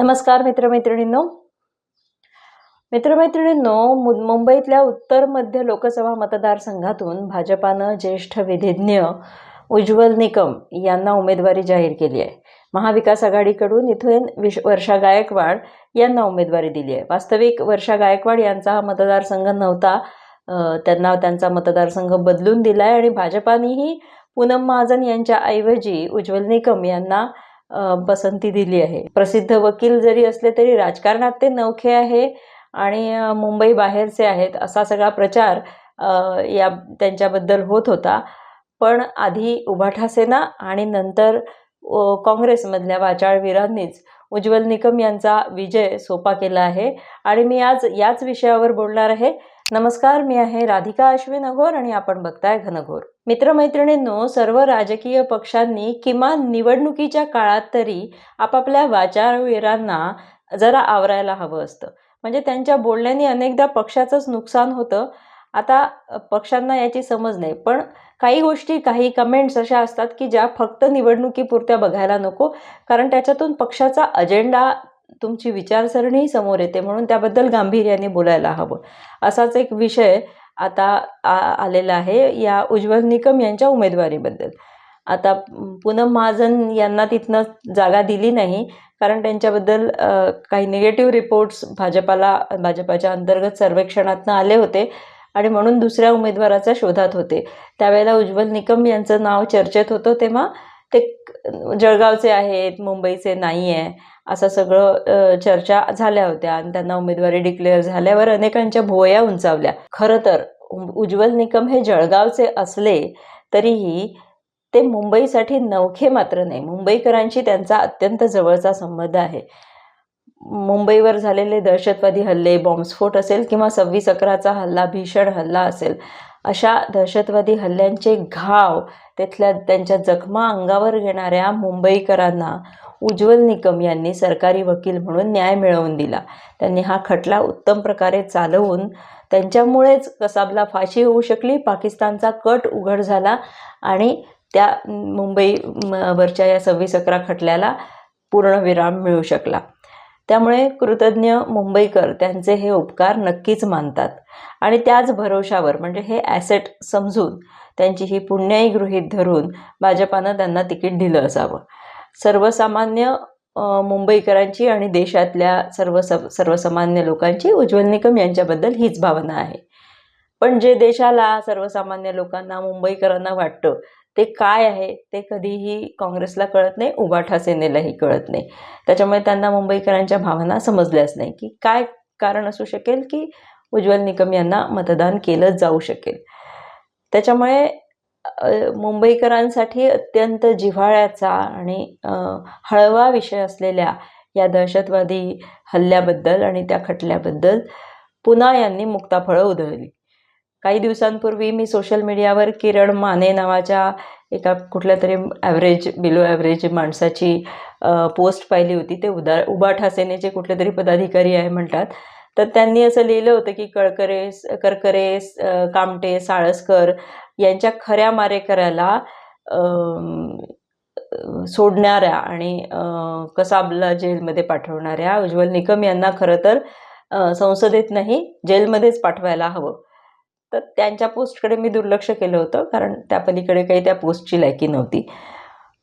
नमस्कार मित्रमैत्रिणींनो. मित्रमैत्रिणींनो मु मुंबईतल्या उत्तर मध्य लोकसभा मतदारसंघातून भाजपानं ज्येष्ठ विधिज्ञ उज्ज्वल निकम यांना उमेदवारी जाहीर केली आहे. महाविकास आघाडीकडून इथून विश वर्षा गायकवाड यांना उमेदवारी दिली आहे. वास्तविक वर्षा गायकवाड यांचा हा मतदारसंघ नव्हता. त्यांना त्यांचा मतदारसंघ बदलून दिला आहे आणि भाजपानेही पूनम महाजन यांच्या ऐवजी उज्ज्वल निकम यांना पसंती दिली आहे. प्रसिद्ध वकील जरी असले तरी राजकारणात ते नौखे आहे आणि मुंबई बाहेरचे आहेत असा सगळा प्रचार या त्यांच्याबद्दल होत होता. पण आधी उभाठा सेना आणि नंतर काँग्रेसमधल्या वाचाळवीरांनीच उज्ज्वल निकम यांचा विजय सोपा केला आहे. आणि मी आज याच विषयावर बोलणार आहे. नमस्कार मी आहे राधिका अश्विन अघोर आणि आपण बघताय घनघोर. मित्रमैत्रिणींनो सर्व राजकीय पक्षांनी किमान निवडणुकीच्या काळात तरी आपापल्या वाचारवीरांना जरा आवरायला हवं असतं. म्हणजे त्यांच्या बोलण्याने अनेकदा पक्षाचंच नुकसान होतं. आता पक्षांना याची समज नाही. पण काही गोष्टी काही कमेंट्स अशा असतात की ज्या फक्त निवडणुकीपुरत्या बघायला नको. कारण त्याच्यातून पक्षाचा अजेंडा तुमची विचारसरणीही समोर येते म्हणून त्याबद्दल गांभीर्याने बोलायला हवं. असाच एक विषय आता आ आलेला आहे या उज्ज्वल निकम यांच्या उमेदवारीबद्दल. आता पूनम महाजन यांना तिथनं जागा दिली नाही कारण त्यांच्याबद्दल काही निगेटिव्ह रिपोर्ट्स भाजपाला भाजपाच्या अंतर्गत सर्वेक्षणातनं आले होते आणि म्हणून दुसऱ्या उमेदवाराच्या शोधात होते. त्यावेळेला उज्ज्वल निकम यांचं नाव चर्चेत होतं तेव्हा ते जळगावचे आहेत मुंबईचे नाही आहे असं सगळं चर्चा झाल्या होत्या आणि त्यांना उमेदवारी डिक्लेअर झाल्यावर अनेकांच्या भुवया उंचावल्या. खरं तर उज्ज्वल निकम हे जळगावचे असले तरीही ते मुंबईसाठी नवखे मात्र नाही. मुंबईकरांशी त्यांचा अत्यंत जवळचा संबंध आहे. मुंबईवर झालेले दहशतवादी हल्ले बॉम्बस्फोट असेल किंवा सव्वीस अकराचा हल्ला भीषण हल्ला असेल अशा दहशतवादी हल्ल्यांचे घाव तिथल्या त्यांच्या जखमा अंगावर घेणाऱ्या मुंबईकरांना उज्ज्वल निकम यांनी सरकारी वकील म्हणून न्याय मिळवून दिला. त्यांनी हा खटला उत्तम प्रकारे चालवून त्यांच्यामुळेच कसाबला फाशी होऊ शकली पाकिस्तानचा कट उघड झाला आणि त्या मुंबई वरच्या या सव्वीस अकरा खटल्याला पूर्णविराम मिळू शकला. त्यामुळे कृतज्ञ मुंबईकर त्यांचे हे उपकार नक्कीच मानतात आणि त्याच भरोशावर म्हणजे हे ॲसेट समजून त्यांची ही पुण्याई गृहीत धरून भाजपानं त्यांना तिकीट दिलं असावं. सर्वसामान्य मुंबईकरांची आणि देशातल्या सर्व सर्वसामान्य लोकांची उज्ज्वल निकम यांच्याबद्दल हीच भावना आहे. पण जे देशाला सर्वसामान्य लोकांना मुंबईकरांना वाटतं ते काय आहे ते कधीही काँग्रेसला कळत नाही उबाठा सेनेलाही कळत नाही. त्याच्यामुळे त्यांना मुंबईकरांच्या भावना समजल्याच नाही की काय कारण असू शकेल की उज्ज्वल निकम यांना मतदान केलं जाऊ शकेल. त्याच्यामुळे मुंबईकरांसाठी अत्यंत जिव्हाळ्याचा आणि हळवा विषय असलेल्या या दहशतवादी हल्ल्याबद्दल आणि त्या खटल्याबद्दल पुन्हा यांनी मुक्ताफळं उधळली. काही दिवसांपूर्वी मी सोशल मीडियावर किरण माने नावाच्या एका कुठल्या तरी ॲव्हरेज बिलो ॲव्हरेज माणसाची पोस्ट पाहिली होती. ते उदा उबा ठासेनेचे कुठले तरी पदाधिकारी आहे म्हणतात. तर त्यांनी असं लिहिलं होतं की कळकरे करकरे कामटे साळसकर यांच्या खऱ्या मारेकऱ्याला सोडणाऱ्या आणि कसाबला जेलमध्ये पाठवणाऱ्या उज्ज्वल निकम यांना खरं तर संसदेत नाही जेलमध्येच पाठवायला हवं. तर त्यांच्या पोस्टकडे मी दुर्लक्ष केलं होतं कारण त्या पलीकडे काही त्या पोस्टची लायकी नव्हती.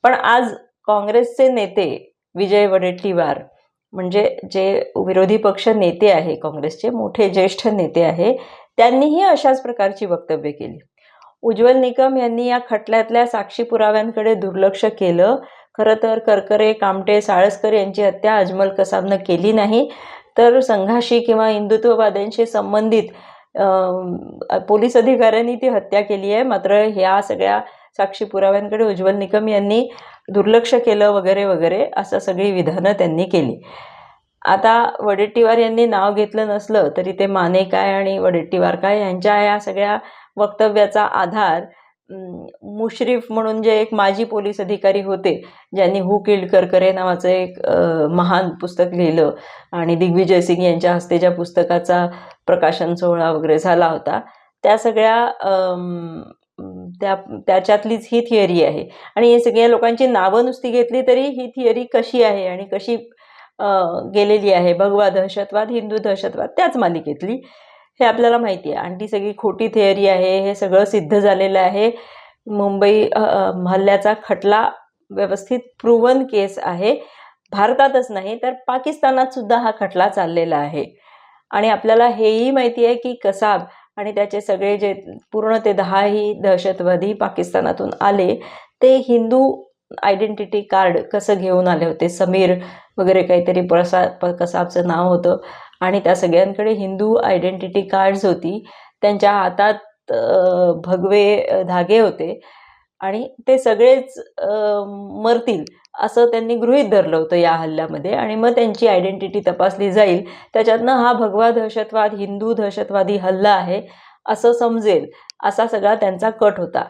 पण आज काँग्रेसचे नेते विजय वडेट्टीवार म्हणजे जे विरोधी पक्ष नेते आहे काँग्रेसचे मोठे ज्येष्ठ नेते आहे त्यांनीही अशाच प्रकारची वक्तव्य केली. उज्ज्वल निकम यांनी या खटल्यातल्या साक्षी पुराव्यांकडे दुर्लक्ष केलं. खरं तर करकरे कामटे साळसकर यांची हत्या अजमल कसाबनं केली नाही. तर संघाशी किंवा हिंदुत्ववाद्यांशी संबंधित पोलीस अधिकाऱ्यांनी ती हत्या केली आहे. मात्र ह्या सगळ्या साक्षी पुराव्यांकडे उज्ज्वल निकम यांनी दुर्लक्ष केलं वगैरे वगैरे असं सगळी विधानं त्यांनी केली. आता वडेट्टीवार यांनी नाव घेतलं नसलं तरी ते माने काय आणि वडेट्टीवार काय यांच्या या सगळ्या वक्तव्याचा आधार मुश्रीफ म्हणून जे एक माजी पोलीस अधिकारी होते ज्यांनी हु किल्ड करकरे नावाचं एक महान पुस्तक लिहिलं आणि दिग्विजय सिंग यांच्या हस्ते ज्या पुस्तकाचा प्रकाशन सोहळा वगैरे झाला होता त्या सगळ्या त्या त्याच्यातलीच ही थिअरी आहे. आणि हे सगळ्या लोकांची नावं नुसती घेतली तरी ही थिअरी कशी आहे आणि कशी गेलेली आहे भगवा दहशतवाद हिंदू दहशतवाद त्याच मालिकेतली. हे आपल्याला माहिती आहे. आणि ती सगळी खोटी थिअरी आहे हे सगळं सिद्ध झालेलं आहे. मुंबई हल्ल्याचा खटला व्यवस्थित प्रूवन केस आहे. भारतातच नाही तर पाकिस्तानात सुद्धा हा खटला चाललेला आहे. आणि आपल्याला हेही माहिती आहे की कसाब आणि त्याचे सगळे जे पूर्ण ते दहाही दहशतवादी पाकिस्तानातून आले ते हिंदू आयडेंटिटी कार्ड कसं घेऊन आले होते? समीर वगैरे काहीतरी प्रसा प कसाबचं नाव होतं. आणि त्या सगळ्यांकडे हिंदू आयडेंटिटी कार्ड्स होती. त्यांच्या हातात भगवे धागे होते. आणि ते सगळेच मरतील असं त्यांनी गृहीत धरलं होतं या हल्ल्यामध्ये. आणि मग त्यांची आयडेंटिटी तपासली जाईल. त्याच्यातनं हा भगवा दहशतवाद हिंदू दहशतवादी हल्ला आहे असं समजेल असा सगळा त्यांचा कट होता.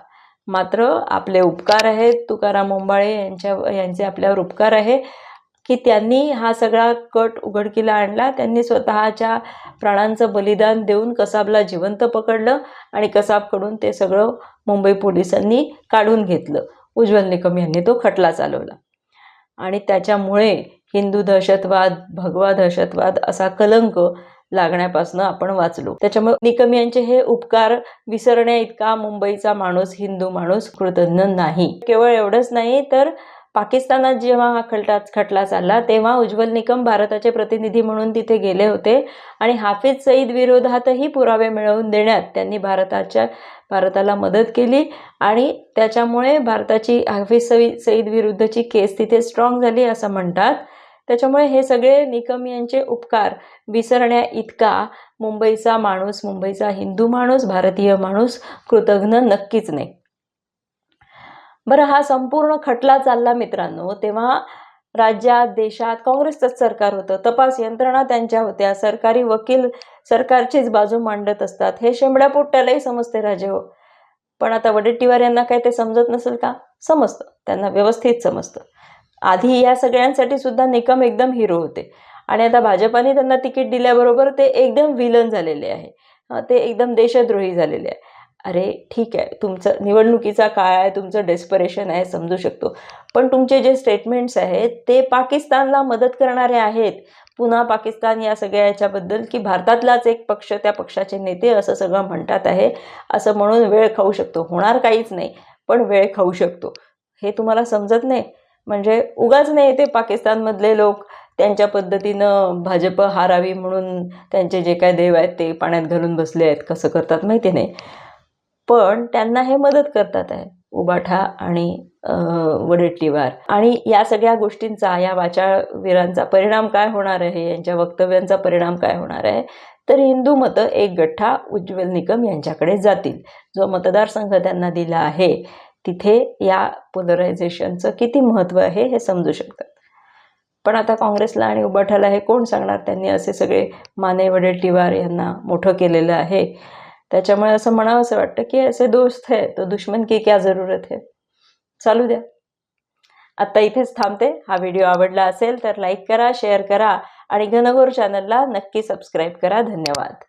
मात्र आपले उपकार आहेत. तुकाराम मुंबाळे यांच्या यांचे आपल्यावर उपकार आहे. की त्यांनी हा सगळा कट उघडकीला आणला. त्यांनी स्वतःच्या प्राणांचं बलिदान देऊन कसाबला जिवंत पकडलं आणि कसाबकडून ते सगळं मुंबई पोलिसांनी काढून घेतलं. उज्ज्वल निकम यांनी तो खटला चालवला. आणि त्याच्यामुळे हिंदू दहशतवाद भगवा दहशतवाद असा कलंक लागण्यापासून आपण वाचलो. त्याच्यामुळे निकम यांचे हे उपकार विसरण्या इतका मुंबईचा माणूस हिंदू माणूस कृतज्ञ नाही. केवळ एवढंच नाही तर पाकिस्तानात जेव्हा हा खटला खटला चालला तेव्हा उज्ज्वल निकम भारताचे प्रतिनिधी म्हणून तिथे गेले होते आणि हाफिज सईद विरोधातही पुरावे मिळवून देण्यात त्यांनी भारताच्या भारताला मदत केली आणि त्याच्यामुळे भारताची हाफिज सई सईद विरुद्धची केस तिथे स्ट्रॉंग झाली असं म्हणतात. त्याच्यामुळे हे सगळे निकम यांचे उपकार विसरण्या इतका मुंबईचा माणूस मुंबईचा हिंदू माणूस भारतीय माणूस कृतज्ञ नक्कीच नाही. बरं हा संपूर्ण खटला चालला मित्रांनो. तेव्हा राज्यात देशात काँग्रेसचंच सरकार होतं. तपास यंत्रणा त्यांच्या होत्या. सरकारी वकील सरकारचीच बाजू मांडत असतात. हे शेंबड्या पोट्ट्यालाही समजते राजे हो. पण आता वडेट्टीवार यांना काय ते समजत नसेल का? समजतं. त्यांना व्यवस्थित समजतं. आधी या सगळ्यांसाठी सुद्धा निकम एकदम हिरो होते. आणि आता भाजपाने त्यांना तिकीट दिल्याबरोबर ते एकदम विलन झालेले आहे. ते एकदम देशद्रोही झालेले आहे. अरे ठीक आहे. तुमचं निवडणुकीचा काळ आहे तुमचं डेस्परेशन आहे समजू शकतो. पण तुमचे जे स्टेटमेंट्स आहेत ते पाकिस्तानला मदत करणारे आहेत. पुन्हा पाकिस्तान या सगळ्या याच्याबद्दल की भारतातलाच एक पक्ष त्या पक्षाचे नेते असं सगळं म्हणतात आहे असं म्हणून वेळ खाऊ शकतो. होणार काहीच नाही पण वेळ खाऊ शकतो. हे तुम्हाला समजत नाही? म्हणजे उगाच नाही ते पाकिस्तानमधले लोक त्यांच्या पद्धतीनं भाजप हारावी म्हणून त्यांचे जे काय देव आहेत ते पाण्यात घालून बसले आहेत. कसं करतात माहिती नाही. पण त्यांना हे मदत करतात आहे. उबाठा आणि वडेट्टीवार. आणि या सगळ्या गोष्टींचा या वाचाळवीरांचा परिणाम काय होणार आहे? यांच्या वक्तव्यांचा परिणाम काय होणार आहे? तर हिंदू मतं एक गठ्ठा उज्ज्वल निकम यांच्याकडे जातील. जो मतदारसंघ त्यांना दिला आहे तिथे या पोलरायझेशनचं किती महत्त्व आहे हे समजू शकतात. पण आता काँग्रेसला आणि उबाठाला हे कोण सांगणार? त्यांनी असे सगळे माने वडेट्टीवार यांना मोठं केलेलं आहे. त्याच्यामुळे असं म्हणावं असं वाटतं की असे दोस्त है तो दुश्मन की क्या जरूरत है? चालू द्या. आत्ता इथेच थांबते. हा व्हिडिओ आवडला असेल तर लाईक करा शेअर करा आणि घनघोर चॅनलला नक्की सबस्क्राईब करा. धन्यवाद.